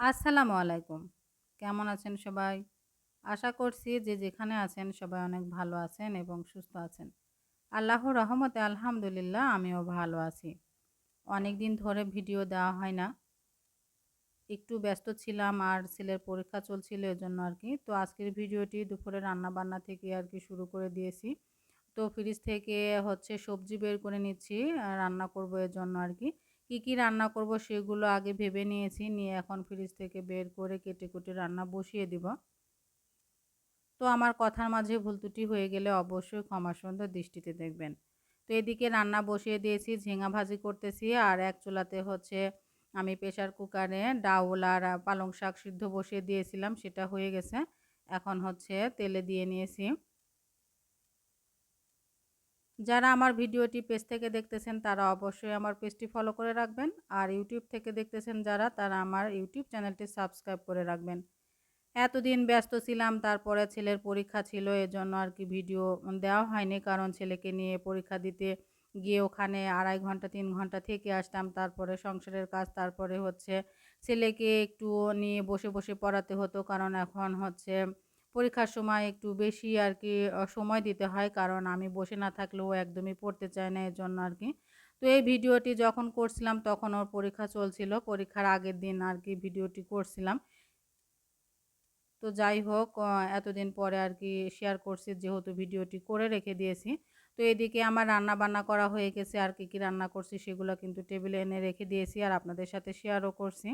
আসসালামু আলাইকুম। কেমন আছেন সবাই? আশা করছি যে যেখানে আছেন সবাই অনেক ভালো আছেন এবং সুস্থ আছেন। আল্লাহর রহমতে আলহামদুলিল্লাহ আমিও ভালো আছি। অনেক দিন ধরে ভিডিও দেওয়া হয় না। একটু ব্যস্ত ছিলাম আর ছেলের পরীক্ষা চলছিল এজন্য আর কি। তো আজকের ভিডিওটি দুপুরে রান্না বান্না থেকে আর কি শুরু করে দিয়েছি। তো ফ্রিজ থেকে হচ্ছে সবজি বের করে নিচ্ছি রান্না করব এর জন্য আর কি। কি কি রান্না করব সেগুলো আগে ভেবে নিয়েছি। নিয়ে এখন ফ্রিজ থেকে বের করে কেটে কুটে রান্না বসিয়ে দিব। তো আমার কথার মাঝে ভুল ত্রুটি হয়ে গেলে অবশ্যই ক্ষমা সুন্দর দৃষ্টিতে দেখবেন। তো এদিকে রান্না বসিয়ে দিয়েছি, ঝিঙা ভাজি করতেছি আর এক চুলাতে হচ্ছে আমি প্রেশার কুকারে ডাউল আর পালং শাক সিদ্ধ বসিয়ে দিয়েছিলাম, সেটা হয়ে গেছে। এখন হচ্ছে তেলে দিয়ে নিয়েছি। যারা আমার ভিডিওটি পেজ থেকে দেখতেছেন, তারা অবশ্যই আমার পেজটি ফলো করে রাখবেন। আর ইউটিউব থেকে দেখতেছেন যারা, তারা আমার ইউটিউব চ্যানেলটি সাবস্ক্রাইব করে রাখবেন। এতদিন ব্যস্ত ছিলাম, তারপরে ছেলের পরীক্ষা ছিল, এজন্য আর কি ভিডিও দেওয়া হয়নি। কারণ ছেলেকে নিয়ে পরীক্ষা দিতে গিয়ে ওখানে আড়াই ঘণ্টা, তিন ঘণ্টা থেকে আসতাম। তারপরে সংসারের কাজ, তারপরে হচ্ছে ছেলেকে একটু নিয়ে বসে বসে পড়াতে হতো। কারণ এখন হচ্ছে পরীক্ষার সময় একটু বেশি আর কি সময় দিতে হয়। কারণ আমি বসে না থাকলেও একদমই পড়তে চায় না এর জন্য আর কি তো এই ভিডিওটি যখন করছিলাম তখন ওর পরীক্ষা চলছিল। পরীক্ষার আগের দিন আর কি ভিডিওটি করছিলাম। তো যাই হোক এতদিন পরে আর কি শেয়ার করছি যেহেতু ভিডিওটি করে রেখে দিয়েছি। তো এদিকে আমার রান্না বান্না করা হয়ে গেছে। আর কি কি রান্না করছি সেগুলো কিন্তু টেবিলে এনে রেখে দিয়েছি। আর আপনাদের সাথে শেয়ারও করছি।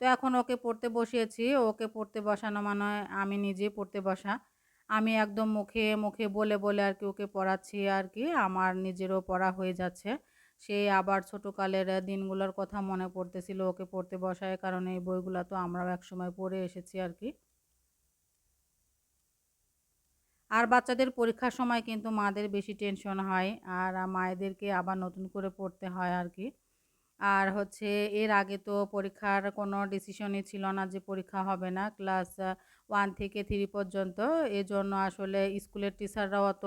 তো এখন ওকে পড়তে বসিয়েছি। ওকে পড়তে বসানো মানে আমি নিজেই পড়তে বসা। আমি একদম মুখে মুখে বলে বলে আর কি ওকে পড়াচ্ছি আর কি। আমার নিজেরও পড়া হয়ে যাচ্ছে। সে আবার ছোটোকালের দিনগুলোর কথা মনে পড়তেছিল ওকে পড়তে বসায় কারণ এই বইগুলো তো আমরাও একসময় পড়ে এসেছি আর কি। আর বাচ্চাদের পরীক্ষার সময় কিন্তু মাদের বেশি টেনশন হয় আর মায়েদেরকে আবার নতুন করে পড়তে হয় আর কি। আর হচ্ছে এর আগে তো পরীক্ষার কোনো ডিসিশনই ছিল না যে পরীক্ষা হবে না। ক্লাস ওয়ান থেকে থ্রি পর্যন্ত। এজন্য আসলে স্কুলের টিচাররাও অত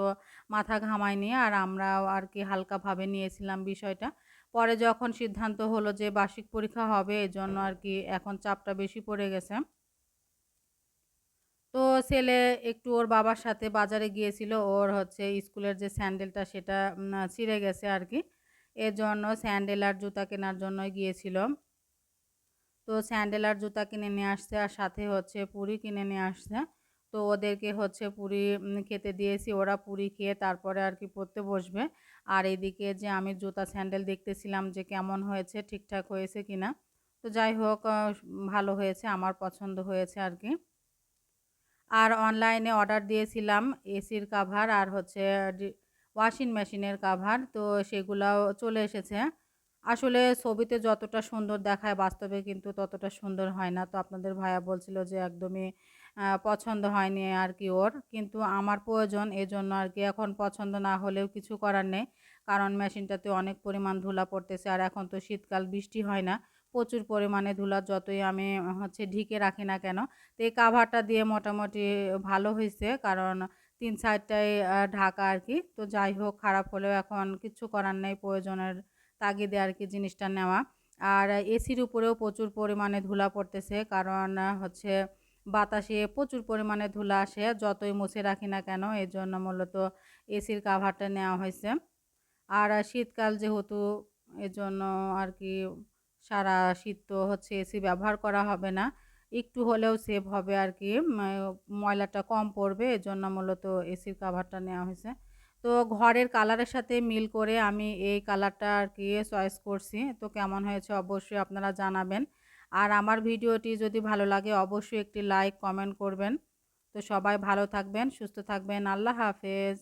মাথা ঘামায়নি। আর আমরাও আর কি হালকাভাবে নিয়েছিলাম বিষয়টা। পরে যখন সিদ্ধান্ত হলো যে বার্ষিক পরীক্ষা হবে, এজন্য আর কি এখন চাপটা বেশি পড়ে গেছে। তো ছেলে একটু ওর বাবার সাথে বাজারে গিয়েছিল। ওর হচ্ছে স্কুলের যে স্যান্ডেলটা সেটা ছিঁড়ে গেছে আর কি। এর জন্য স্যান্ডেল আর জুতা কেনার জন্য গিয়েছিল। তো স্যান্ডেল আর জুতা কিনে নিয়ে আসছে আর সাথে হচ্ছে পুরি কিনে নিয়ে আসছে। তো ওদেরকে হচ্ছে পুরি খেতে দিয়েছি। ওরা পুরি খেয়ে তারপরে আর কি পড়তে বসবে। আর এদিকে যে আমি জুতা স্যান্ডেল দেখতেছিলাম যে কেমন হয়েছে, ঠিকঠাক হয়েছে কিনা। তো যাই হোক ভালো হয়েছে, আমার পছন্দ হয়েছে আর কি। আর অনলাইনে অর্ডার দিয়েছিলাম এসির কাভার আর হচ্ছে ওয়াশিং মেশিনের কাভার তো সেগুলাও চলে এসেছে। আসলে ছবিতে যতটা সুন্দর দেখায়, বাস্তবে কিন্তু ততটা সুন্দর হয় না। তো আপনাদের ভাইয়া বলছিল যে একদমই পছন্দ হয়নি আর কি ওর। কিন্তু আমার প্রয়োজন, এজন্য আর কি এখন পছন্দ না হলেও কিছু করার নেই। কারণ মেশিনটাতে অনেক পরিমাণ ধুলা পড়তেছে আর এখন তো শীতকাল, বৃষ্টি হয় না। প্রচুর পরিমাণে ধুলা যতই আমি, হচ্ছে, ঢিকে রাখি না কেন। তো এই কাভারটা দিয়ে মোটামুটি ভালো হয়েছে কারণ তিন সাইডটাই ঢাকা আর কি তো যাই হোক, খারাপ হলেও এখন কিছু করার নেই, প্রয়োজনের তাগিদে আর কি জিনিসটা নেওয়া। আর এসির উপরেও প্রচুর পরিমাণে ধুলা পড়তেছে, কারণ হচ্ছে বাতাসে প্রচুর পরিমাণে ধুলা আসে, যতই মুছে রাখি না কেন এর জন্য মূলত এসির কাভারটা নেওয়া হয়েছে। আর শীতকাল যেহেতু, এজন্য আর কি সারা শীত তো হচ্ছে এসি ব্যবহার করা হবে না। একটু হলেও সেভ হবে আর কি ময়লাটা কম পড়বে, এজন্য মূলত এসির কাভারটা নেওয়া হয়েছে। তো ঘরের কালারের সাথে মিল করে আমি এই কালারটা আর কি চয়েস করছি। তো কেমন হয়েছে অবশ্যই আপনারা জানাবেন। আর আমার ভিডিওটি যদি ভালো লাগে, অবশ্যই একটি লাইক কমেন্ট করবেন। তো সবাই ভালো থাকবেন, সুস্থ থাকবেন। আল্লাহ হাফেজ।